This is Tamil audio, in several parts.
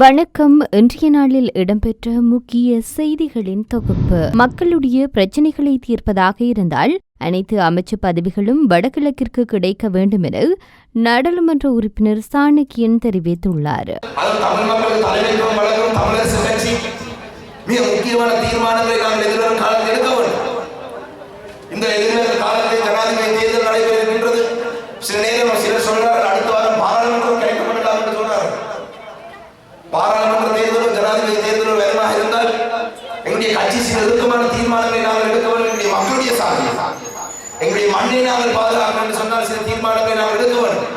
வணக்கம். இன்றைய நாளில் இடம்பெற்ற முக்கிய செய்திகளின் தொகுப்பு. மக்களுடைய பிரச்சினைகளை தீர்ப்பதாக இருந்தால் அனைத்து அமைச்சு பதவிகளும் வடகிழக்கிற்கு கிடைக்க வேண்டும் என நாடாளுமன்ற உறுப்பினர் சாணக்கியன் தெரிவித்துள்ளார். இந்த ஜனாதிபதி தேர்தல் சில நேரம் சிலர் சொல்றார்கள் அடுத்த வாரம் பாராளுமன்றம் கிடைக்கப்படலாம் என்று சொல்றார்கள் பாராளுமன்ற தேர்தலும் ஜனாதிபதி தேர்தலும் வேகமாக இருந்தால் எங்களுடைய கட்சி சில இறுக்கமான தீர்மானங்களை நாங்கள் எடுக்க வேண்டும். எங்களுடைய மக்களுடைய சாதனை எங்களுடைய மண்ணை நாங்கள் பாதுகாக்கணும் என்று சொன்னால் சில தீர்மானங்களை நாங்கள் எடுக்க வேண்டும்.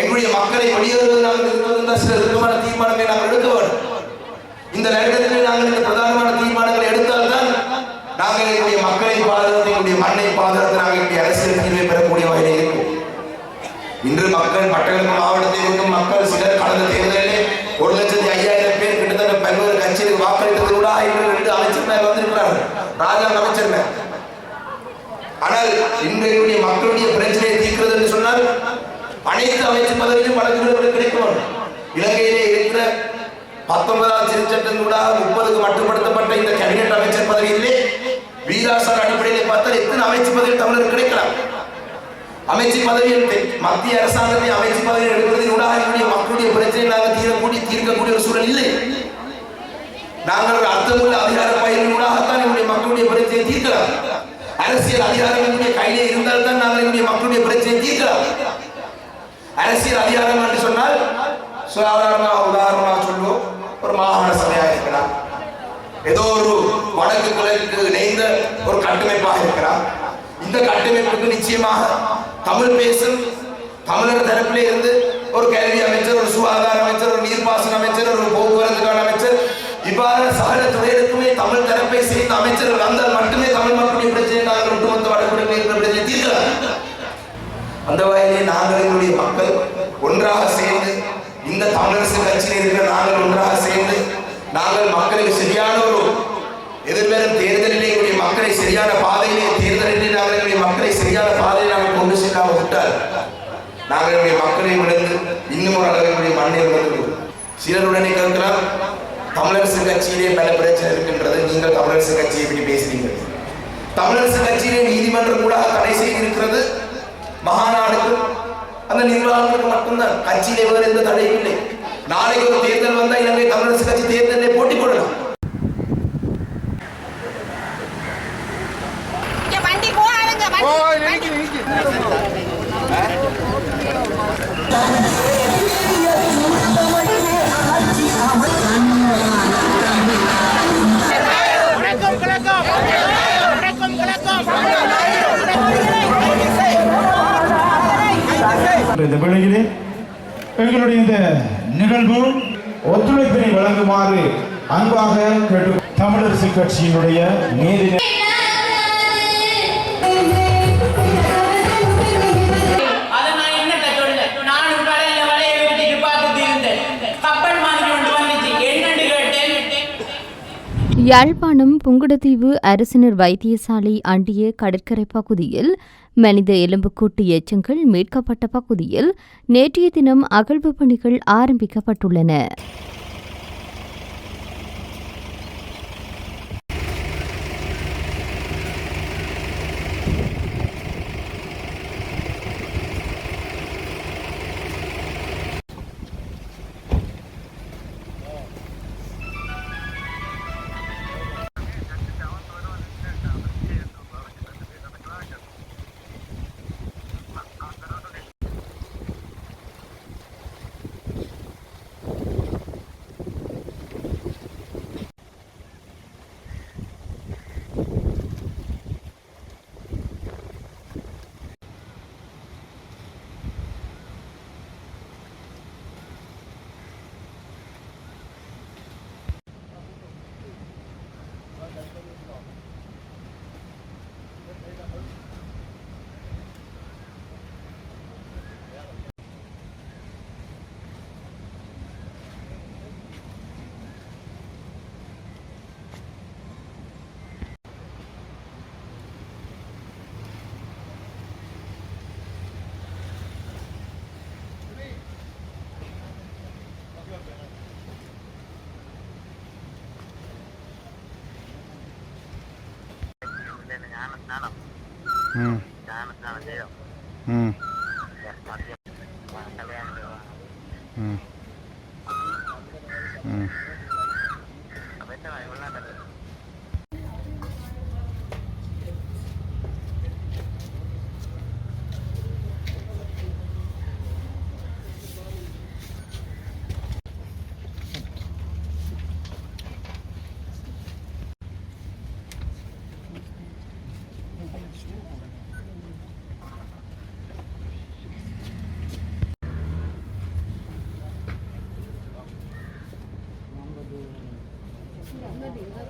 எங்களுடைய மக்களை வெளியேறுவது நாங்கள் இருப்பது சில இறுக்கமான தீர்மானங்களை நாங்கள் எடுக்க வேண்டும். இந்த நேரத்தில் நாங்கள் இந்த பிரதானமான தீர்மானங்களை எடுத்தால்தான் நாங்கள் எங்களுடைய மக்களை பாதுகாத்து எங்களுடைய மண்ணை பாதுகாத்து நாங்கள் எங்களுடைய அரசியல் தீர்வை பெறக்கூடிய வகையில் இருக்கும். இன்று மக்கள் மட்டக்களப்பு மாவட்டத்தில் இருக்கும் மக்கள் சிலர் கடந்த ஒரு லட்சத்தி ஐயாயிரம் பேர் கிட்டத்தட்ட பல்வேறு கட்சிகளுக்கு வாக்களித்தது கூட இன்று ரெண்டு அமைச்சர் வந்திருக்கிறார்கள். ராஜா அமைச்சர் ஆனால் இன்றைய மக்களுடைய பிரச்சனையை தீர்க்கிறது என்று சொன்னால் அனைத்து அமைச்சு பதவியிலும் வழக்குகள் கிடைக்கும். இலங்கையிலே இருக்கிற பத்தொன்பதாம் திருச்சட்டம் கூட முப்பதுக்கு மட்டுப்படுத்தப்பட்ட இந்த கேபினெட் அமைச்சர் பதவியிலே வீராசார் அடிப்படையில் பார்த்தால் எத்தனை அமைச்சர் பதவி தமிழர் கிடைக்கலாம். அமைச்சு பதவியில் மத்திய அரசாங்கத்தை அமைச்சு பதவியில் எடுப்பதில் கூட மக்களுடைய பிரச்சனை நாங்கள் தீரக்கூடிய தீர்க்கக்கூடிய ஒரு சூழல் இல்லை. நாங்கள் ஒரு அர்த்தமுள்ள அதிகார பயிர்களாகத்தான் என்னுடைய மக்களுடைய பிரச்சனையை தீர்க்கலாம். அரசியல் அதிகாரம் என்னுடைய கையிலே இருந்தால் தான் நாங்கள் என்னுடைய மக்களுடைய பிரச்சனையை தீர்க்கலாம். அரசியல் அதிகாரம் என்று சொன்னால் சாதாரணமாக உதாரணமாக சொல்லுவோம் ஒரு மாகாண சபையாக இருக்கலாம். ஏதோ ஒரு வடக்கு கிழக்கு இணைந்த ஒரு கட்டமைப்பாக இருக்கலாம். இந்த கட்டமைப்புக்கு நிச்சயமாக தமிழ் பேசும் தமிழர் தரப்பிலே இருந்து ஒரு கல்வி அமைச்சர் ஒரு சுகாதார அமைச்சர் ஒரு நீர்ப்பாசன அமைச்சர் ஒரு போக்குவரத்துக்கான அமைச்சர் இவ்வாறு சகல துறைகளுக்குமே தமிழ் தரப்பை சேர்ந்த அமைச்சர்கள் வந்தால் மட்டுமே தமிழ் மக்களுடைய பிரச்சனை நாங்கள் ஒட்டுமொத்த வடக்குடன் இருக்கிற பிரச்சனை தீர்க்கலாம். அந்த வகையிலே நாங்கள் எங்களுடைய மக்கள் ஒன்றாக சேர்ந்து இந்த தமிழரசு கட்சியில் இருக்கிற நாங்கள் ஒன்றாக சேர்ந்து நாங்கள் மக்களுக்கு சரியான ஒரு எதிர்வரும் தேர்தலிலே எங்களுடைய மக்களை சரியான பாதையிலே தேர்தலிலே நாங்கள் எங்களுடைய மக்களை சரியான பாதையில் நாங்கள் செல்லாமல் விட்டால் நாங்கள் எங்களுடைய மக்களை விழுந்து இன்னும் ஒரு அளவு எங்களுடைய மண்ணை விழுந்து சிலருடனே கேட்கலாம் தமிழரசு கட்சியிலே பல பிரச்சனை இருக்கின்றது நீங்கள் தமிழரசு கட்சியை பற்றி பேசுறீங்க. தமிழரசு கட்சியிலே நீதிமன்றம் கூட தடை செய்திருக்கிறது. மகாநாடுக்கு அந்த நிர்வாகங்களுக்கு மட்டும்தான். கட்சியிலே வேறு எந்த தடையும் இல்லை. நாளைக்கு ஒரு தேர்தல் வந்தா இலங்கை தமிழரசு கட்சி தேர்தலிலே போட்டி போடலாம் வண்டி போகாதுங்க இந்த வேளையிலே எங்களுடைய இந்த நிகழ்வு ஒத்துழைப்பினை வழங்குமாறு அன்பாக கேட்டு தமிழரசு கட்சியினுடைய நீதி யாழ்ப்பாணம் புங்குடத்தீவு அரசினர் வைத்தியசாலை அண்டிய கடற்கரை பகுதியில் மனித எலும்புக்கூட்டு எச்சங்கள் மீட்கப்பட்ட பகுதியில் நேற்றைய தினம் அகழ்வு பணிகள் ஆரம்பிக்கப்பட்டுள்ளன. ம் ம் ம் ம் Cái.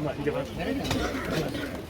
ಆಮೇಲೆ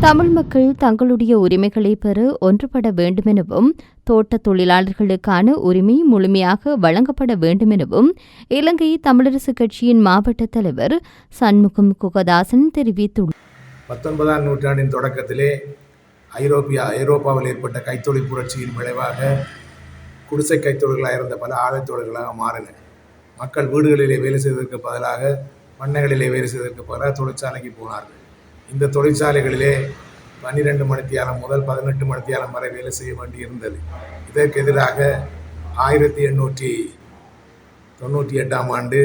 தமிழ் மக்கள் தங்களுடைய உரிமைகளை பெற ஒன்றுபட வேண்டுமெனவும் தோட்ட தொழிலாளர்களுக்கான உரிமை முழுமையாக வழங்கப்பட வேண்டுமெனவும் இலங்கை தமிழரசுக் கட்சியின் மாவட்ட தலைவர் சண்முகம் குகதாசன் தெரிவித்துள்ளார். பத்தொன்பதாம் நூற்றாண்டின் தொடக்கத்திலே ஐரோப்பியா ஐரோப்பாவில் ஏற்பட்ட கைத்தொழில் புரட்சியின் விளைவாக குடிசை கைத்தொழில்களாக இருந்த பல ஆலைத்தொழில்களாக மாறின. மக்கள் வீடுகளிலே வேலை செய்வதற்கு பதிலாக பண்ணைகளிலே வேலை செய்வதற்கு பதிலாக தொழிற்சாலைக்கு போனார்கள். இந்த தொழிற்சாலைகளிலே பன்னிரெண்டு மணித்தியாலம் முதல் பதினெட்டு மணித்தியாலம் வரை வேலை செய்ய வேண்டியிருந்தது. இதற்கு எதிராக ஆயிரத்தி எண்ணூற்றி தொண்ணூற்றி எட்டாம் ஆண்டு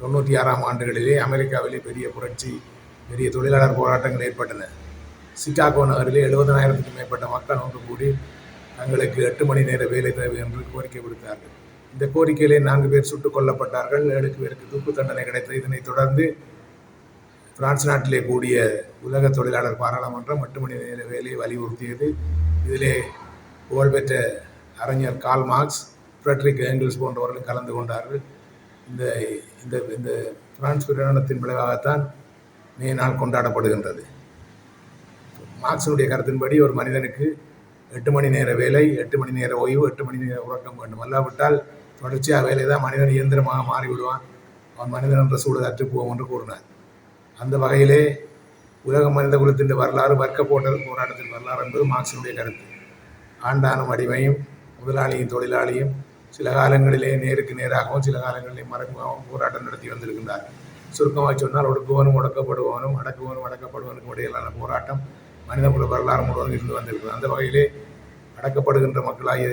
தொண்ணூற்றி ஆறாம் ஆண்டுகளிலே அமெரிக்காவிலே பெரிய புரட்சி பெரிய தொழிலாளர் போராட்டங்கள் ஏற்பட்டன. சிக்காகோ நகரிலே எழுபதனாயிரத்துக்கும் மேற்பட்ட மக்கள் ஒன்று கூடி தங்களுக்கு எட்டு மணி நேர வேலை தேவை என்று கோரிக்கை விடுத்தார்கள். இந்த கோரிக்கையிலே நான்கு பேர் சுட்டுக் கொல்லப்பட்டார்கள் ஏழு பேருக்கு தூக்கு தண்டனை கிடைத்தது இதனைத் தொடர்ந்து பிரான்ஸ் நாட்டிலே கூடிய உலக தொழிலாளர் பாராளுமன்றம் எட்டு மணி நேர வேலையை வலியுறுத்தியது. இதிலே புகழ்பெற்ற அறிஞர் கால் மார்க்ஸ் ஃப்ரெட்ரிக் ஏங்கிள்ஸ் போன்றவர்கள் கலந்து கொண்டார்கள். இந்த இந்த இந்த பிரான்ஸ் பிரயாணத்தின் விளைவாகத்தான் மே நாள் கொண்டாடப்படுகின்றது. மார்க்சினுடைய கருத்தின்படி ஒரு மனிதனுக்கு எட்டு மணி நேர வேலை எட்டு மணி நேர ஓய்வு எட்டு மணி நேர உறக்கம் வேண்டும். அல்லாவிட்டால் தொடர்ச்சியாக வேலை தான் மனிதன் இயந்திரமாக மாறிவிடுவான். அவன் மனிதன் என்ற சூழல் அற்றுப்போவோம் என்று கூறினார். அந்த வகையிலே உலக மனித குலத்தின் வரலாறு வர்க்க போட்டது போராட்டத்தின் வரலாறு என்பது மார்க்சினுடைய கருத்து. ஆண்டானும் அடிமையும் முதலாளியும் தொழிலாளியும் சில காலங்களிலே நேருக்கு நேராகவும் சில காலங்களிலே மறைமுகமாகவும் போராட்டம் நடத்தி வந்திருக்கின்றார். சுருக்கமாக சொன்னால் ஒடுக்குவனும் ஒடுக்கப்படுபவனும் அடக்குவனும் அடக்கப்படுவனுக்கும் இடையிலான போராட்டம் மனித குல வரலாறு முழுவதும் இருந்து வந்திருக்கிறது. அந்த வகையிலே அடக்கப்படுகின்ற மக்களாகிய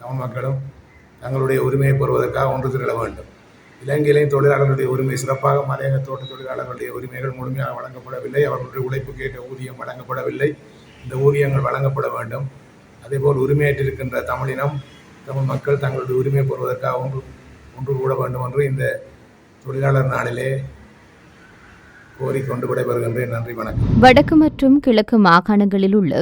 தமிழ் மக்களும் தங்களுடைய உரிமையை பெறுவதற்காக ஒன்று திரள வேண்டும். இலங்கையிலேயும் தொழிலாளர்களுடைய உரிமை சிறப்பாக மலையக தோட்ட தொழிலாளர்களுடைய உரிமைகள் முழுமையாக வழங்கப்படவில்லை. அவர்களுடைய உழைப்புக்கேற்ற ஊதியம் வழங்கப்படவில்லை. இந்த ஊதியங்கள் வழங்கப்பட வேண்டும். அதேபோல் உரிமையேற்றிருக்கின்ற தமிழினம் தமிழ் மக்கள் தங்களுடைய உரிமை பெறுவதற்காக ஒன்று ஒன்று கூட வேண்டும் என்று இந்த தொழிலாளர் நாளிலே கோரிக்கொண்டு விடைபெறுகின்றேன். நன்றி வணக்கம். வடக்கு மற்றும் கிழக்கு மாகாணங்களில் உள்ள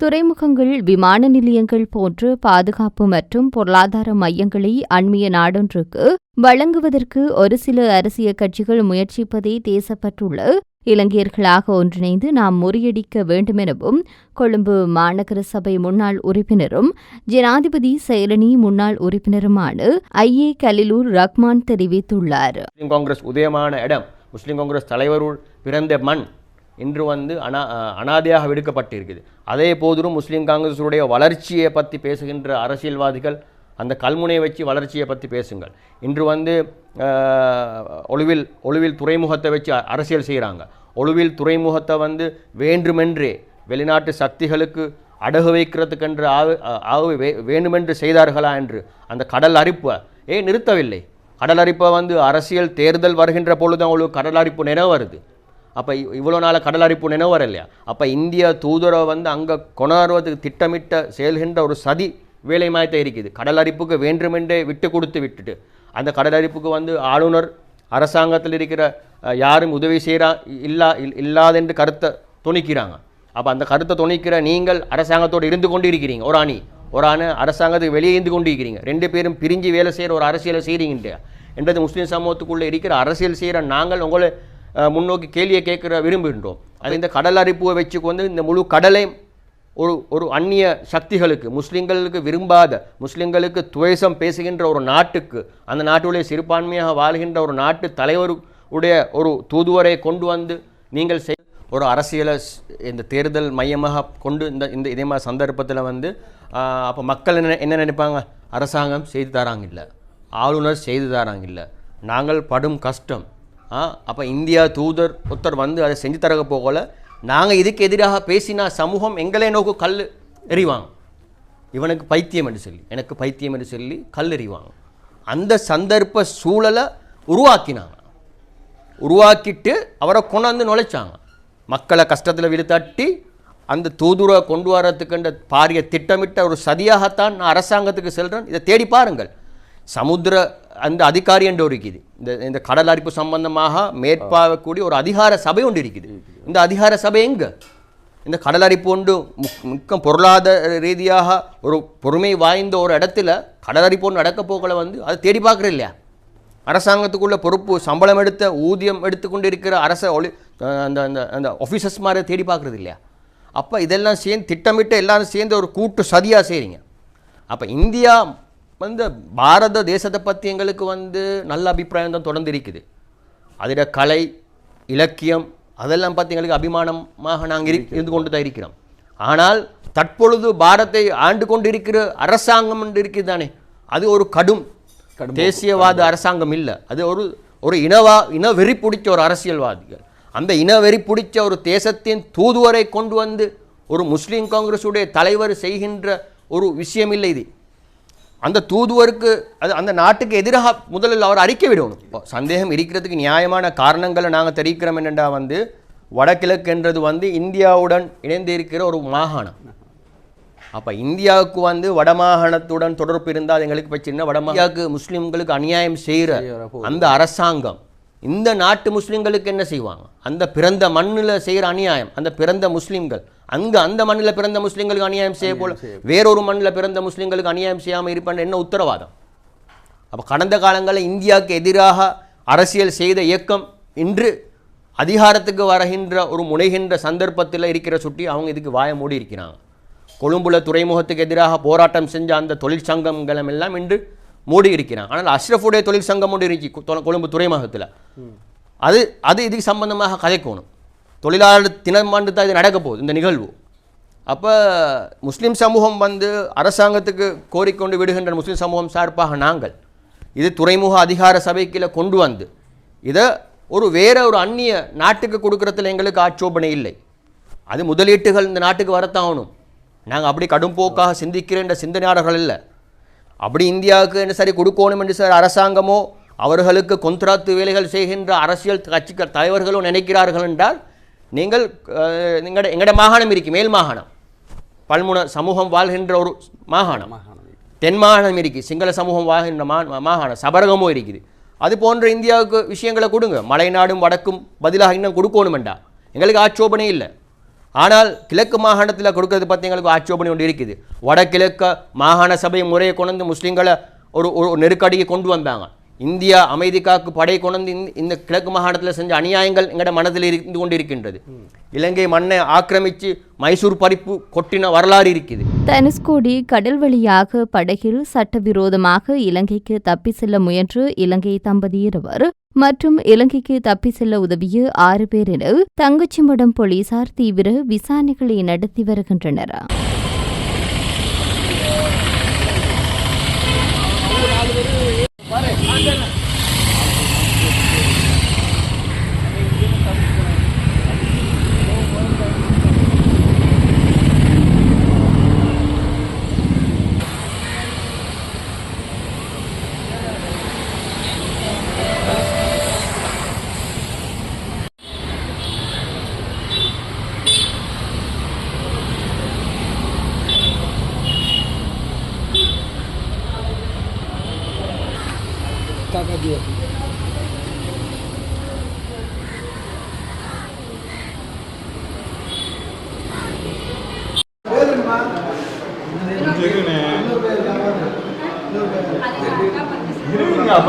துறைமுகங்கள் விமான நிலையங்கள் போன்ற பாதுகாப்பு மற்றும் பொருளாதார மையங்களை அண்மைய நாடொன்றுக்கு வழங்குவதற்கு ஒரு சில அரசியல் கட்சிகள் முயற்சிப்பதை தேசப்பட்டுள்ள இலங்கையர்களாக ஒன்றிணைந்து நாம் முறியடிக்க வேண்டுமெனவும் கொழும்பு மாநகர சபை முன்னாள் உறுப்பினரும் ஜனாதிபதி செயலணி முன்னாள் உறுப்பினருமான ஐ. ஏ. கலிலூர் ரஹ்மான் தெரிவித்துள்ளார். காங்கிரஸ் உதயமான இடம் முஸ்லிம் காங்கிரஸ் தலைவருள் பிறந்த மண் இன்று வந்து அனா அனாதையாக விடுக்கப்பட்டிருக்குது. அதே போதிலும் முஸ்லீம் காங்கிரஸுடைய வளர்ச்சியை பற்றி பேசுகின்ற அரசியல்வாதிகள் அந்த கல்முனையை வச்சு வளர்ச்சியை பற்றி பேசுங்கள். இன்று வந்து அஹ், ஒளிவில் ஒளிவில் துறைமுகத்தை வச்சு அரசியல் செய்கிறாங்க ஒளிவில் துறைமுகத்தை வந்து வேண்டுமென்றே வெளிநாட்டு சக்திகளுக்கு அடகு வைக்கிறதுக்கென்று ஆவு ஆவு வே வேண்டுமென்று செய்தார்களா என்று அந்த கடல் அரிப்பை ஏன் நிறுத்தவில்லை. கடல் அரிப்பை வந்து அரசியல் தேர்தல் வருகின்ற பொழுது அவங்களுக்கு கடல் அரிப்பு நினைவு வருது. அப்போ இவ்வளோ நாள் கடல் அரிப்பு நினைவு வரலையா? அப்போ இந்திய தூதரவை வந்து அங்கே கொணர்வதுக்கு திட்டமிட்ட செயல்கின்ற ஒரு சதி வேலை மாயத்தை இருக்குது. கடல் அரிப்புக்கு வேண்டுமென்றே விட்டு கொடுத்து விட்டுட்டு. அந்த கடல் அரிப்புக்கு வந்து ஆளுநர் அரசாங்கத்தில் இருக்கிற யாரும் உதவி செய்கிறா இல்லா இல்- இல்லாதென்று கருத்தை துணிக்கிறாங்க அப்போ அந்த கருத்தை துணிக்கிற நீங்கள் அரசாங்கத்தோடு இருந்து கொண்டு இருக்கிறீங்க ஒரு அணி ஒரு அணு அரசாங்கத்துக்கு வெளியே இருந்து கொண்டு இருக்கிறீங்க ரெண்டு பேரும் பிரிஞ்சு வேலை செய்கிற ஒரு அரசியலை செய்கிறீங்க என்றது முஸ்லீம் சமூகத்துக்குள்ளே இருக்கிற அரசியல் செய்கிற நாங்கள் உங்களை முன்னோக்கி கேள்வியை கேட்குற விரும்புகின்றோம். அது இந்த கடல் அரிப்புவை வச்சுக்கு வந்து இந்த முழு கடலையும் ஒரு ஒரு அந்நிய சக்திகளுக்கு முஸ்லீம்களுக்கு விரும்பாத முஸ்லீம்களுக்கு துவேசம் பேசுகின்ற ஒரு நாட்டுக்கு அந்த நாட்டுடைய சிறுபான்மையாக வாழ்கின்ற ஒரு நாட்டு தலைவர் உடைய ஒரு தூதுவரை கொண்டு வந்து நீங்கள் செய் ஒரு அரசியலை இந்த தேர்தல் மையமாக கொண்டு இந்த இந்த இதே மாதிரி சந்தர்ப்பத்தில் வந்து அப்போ மக்கள் என்ன என்ன நினைப்பாங்க? அரசாங்கம் செய்து தராங்க இல்லை. ஆளுநர் செய்து தராங்க இல்லை. நாங்கள் படும் கஷ்டம். அப்போ இந்தியா தூதர் ஒருத்தர் வந்து அதை செஞ்சு தரக போகல. நாங்கள் இதுக்கு எதிராக பேசினா சமூகம் எங்களை நோக்கு கல் எறிவாங்க. இவனுக்கு பைத்தியம் என்று சொல்லி எனக்கு பைத்தியம் என்று சொல்லி கல் எறிவாங்க. அந்த சந்தர்ப்ப சூழலை உருவாக்கினாங்க. உருவாக்கிட்டு அவரை கொண்டாந்து நுழைச்சாங்க. மக்களை கஷ்டத்தில் விழுத்தட்டி அந்த தூதுரை கொண்டு வரத்துக்குன்ற பாரிய திட்டமிட்ட ஒரு சதியாகத்தான் நான் அரசாங்கத்துக்கு செல்கிறேன் இதை தேடி பாருங்கள். சமுத்திர அந்த அதிகாரி என்று ஒரு இருக்குது இந்த இந்த கடல் அரிப்பு சம்பந்தமாக மேற்பாவக்கூடிய ஒரு அதிகார சபை ஒன்று இருக்குது. இந்த அதிகார சபை எங்க? இந்த கடல் அரிப்பு ஒன்று முக்- மிக்க பொருளாதார ரீதியாக ஒரு பொறுமை வாய்ந்த ஒரு இடத்துல கடல் அரிப்பு ஒன்று நடக்க போகலை வந்து அதை தேடி பார்க்குற இல்லையா? அரசாங்கத்துக்குள்ள பொறுப்பு சம்பளம் எடுத்த ஊதியம் எடுத்துக்கொண்டு இருக்கிற அரச ஒளி அந்த அந்த அந்த ஆஃபீஸர்ஸ் மாதிரி தேடி பார்க்குறது இல்லையா? அப்போ இதெல்லாம் சேர்ந்து திட்டமிட்டு எல்லாரும் சேர்ந்து ஒரு கூட்டு சதியாக செய்கிறீங்க அப்போ இந்தியா வந்து பாரத தேசத்தை பற்றி எங்களுக்கு வந்து நல்ல அபிப்பிராயம் தான் தொடர்ந்து இருக்குது அதில் கலை இலக்கியம் அதெல்லாம் பற்றி எங்களுக்கு அபிமானமாக நாங்கள் இரு இருந்து கொண்டு தான் இருக்கிறோம். ஆனால் தற்பொழுது பாரத்தை ஆண்டு கொண்டு இருக்கிற அரசாங்கம் என்று இருக்குது தானே. அது ஒரு கடும் தேசியவாத அரசாங்கம் இல்லை. அது ஒரு ஒரு இனவா இன வெறி பிடிச்ச ஒரு அரசியல்வாதிகள். அந்த இன வெறி பிடிச்ச ஒரு தேசத்தின் தூதுவரை கொண்டு வந்து ஒரு முஸ்லீம் காங்கிரஸுடைய தலைவர் செய்கின்ற ஒரு விஷயம் இல்லை இது. அந்த தூதுவருக்கு அது அந்த நாட்டுக்கு எதிராக முதலில் அவர் அறிக்கை விடணும். இப்போ சந்தேகம் இருக்கிறதுக்கு நியாயமான காரணங்களை நாங்கள் தெரிவிக்கிறோம் என்னென்னா வந்து வடகிழக்குன்றது வந்து இந்தியாவுடன் இணைந்து இருக்கிற ஒரு மாகாணம். அப்போ இந்தியாவுக்கு வந்து வடமாகாணத்துடன் தொடர்பு இருந்தால் எங்களுக்கு பிரச்சனை வடமாகாவுக்கு முஸ்லீம்களுக்கு அநியாயம் செய்கிற அந்த அரசாங்கம் இந்த நாட்டு முஸ்லீம்களுக்கு என்ன செய்வாங்க? அந்த பிறந்த மண்ணில் செய்கிற அநியாயம் அந்த பிறந்த முஸ்லீம்கள். அங்கே அந்த மண்ணில் பிறந்த முஸ்லீம்களுக்கு அநியாயம் செய்ய போல வேறொரு மண்ணில் பிறந்த முஸ்லீம்களுக்கு அநியாயம் செய்யாமல் இருப்பான்னு என்ன உத்தரவாதம்? அப்போ கடந்த காலங்களில் இந்தியாவுக்கு எதிராக அரசியல் செய்த இயக்கம் இன்று அதிகாரத்துக்கு வருகின்ற ஒரு முனைகின்ற சந்தர்ப்பத்தில் இருக்கிற சுட்டி அவங்க இதுக்கு வாய மூடி இருக்கிறாங்க கொழும்புல துறைமுகத்துக்கு எதிராக போராட்டம் செஞ்ச அந்த தொழிற்சங்கங்களும் எல்லாம் இன்று மூடி இருக்கிறான். ஆனால் அஷ்ரஃபுடைய தொழிற்சங்கம் ஒன்று இருக்கு கொழும்பு துறைமுகத்தில். அது அது இதுக்கு சம்பந்தமாக கதைக்கணும். தொழிலாளர் தினமாண்டு தான் இது நடக்க போகுது இந்த நிகழ்வு. அப்போ முஸ்லீம் சமூகம் வந்து அரசாங்கத்துக்கு கோரிக்கொண்டு விடுகின்ற முஸ்லீம் சமூகம் சார்பாக நாங்கள் இது துறைமுக அதிகார சபைக்குள்ள கொண்டு வந்து இதை ஒரு வேற ஒரு அந்நிய நாட்டுக்கு கொடுக்குறதுல எங்களுக்கு ஆட்சோபனை இல்லை. அது முதலீட்டுகள் இந்த நாட்டுக்கு வரத்தாகணும் ஆகணும். நாங்கள் அப்படி கடும்போக்காக சிந்திக்கிற சிந்தனையாளர்கள் இல்லை. அப்படி இந்தியாவுக்கு என்ன சரி கொடுக்கணும் என்று சார் அரசாங்கமோ அவர்களுக்கு கொந்த்ராத்து வேலைகள் செய்கின்ற அரசியல் கட்சிகள் தலைவர்களோ நினைக்கிறார்கள் என்றால் நீங்கள் எங்கட எங்கட மாகாணம் இருக்கு மேல் மாகாணம். பல்முன சமூகம் வாழ்கின்ற ஒரு மாகாணம். தென் மாகாணம் இருக்கு சிங்கள சமூகம் வாழ்கின்ற மா மாகாணம் சபரகமும் இருக்குது. அது போன்ற இந்தியாவுக்கு விஷயங்களை கொடுங்க. மலைநாடும் வடக்கும் பதிலாக இன்னும் கொடுக்கணுமெண்டா? எங்களுக்கு ஆட்சேபனை இல்லை. ஆனால் கிழக்கு மாகாணத்தில் கொடுக்கறது பற்றி எங்களுக்கு ஆட்சேபனை ஒன்று இருக்குது. வடகிழக்கு மாகாண சபை முறையை கொண்டு வந்து முஸ்லீம்களை ஒரு ஒரு நெருக்கடியை கொண்டு வந்தாங்க. இந்தியா அமைதிக்காக்கு படை கொண்டு வந்து இந்த- கிழக்கு மாகாணத்தில் செஞ்ச அநியாயங்கள் எங்கட மனதில் இருந்து கொண்டு இருக்கின்றது இலங்கை மண்ணை ஆக்கிரமித்து மைசூர் பறிப்பு கொட்டின வரலாறு இருக்குது. தனுஷ்கோடி கடல் வழியாக படகில் சட்டவிரோதமாக இலங்கைக்கு தப்பி செல்ல முயன்று இலங்கை தம்பதி இருவர் மற்றும் இலங்கைக்கு தப்பி செல்ல உதவிய ஆறு பேர் என தங்கச்சிமடம் போலீசார் தீவிர விசாரணைகளை நடத்தி வருகின்றனர்.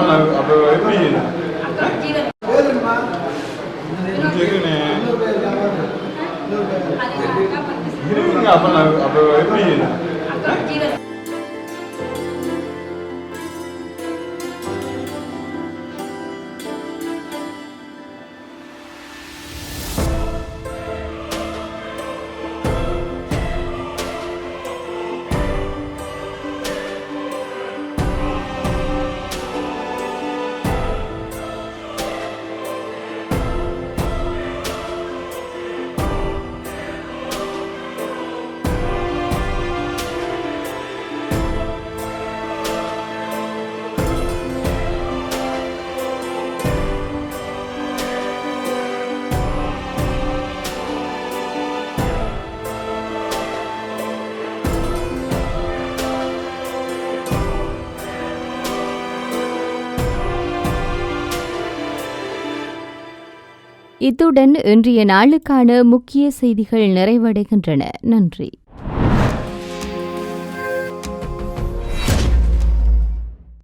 நான் அப்ப எப்படி இத்துடன் இன்றைய நாளுக்கான முக்கிய செய்திகள் நிறைவடைகின்றன. நன்றி.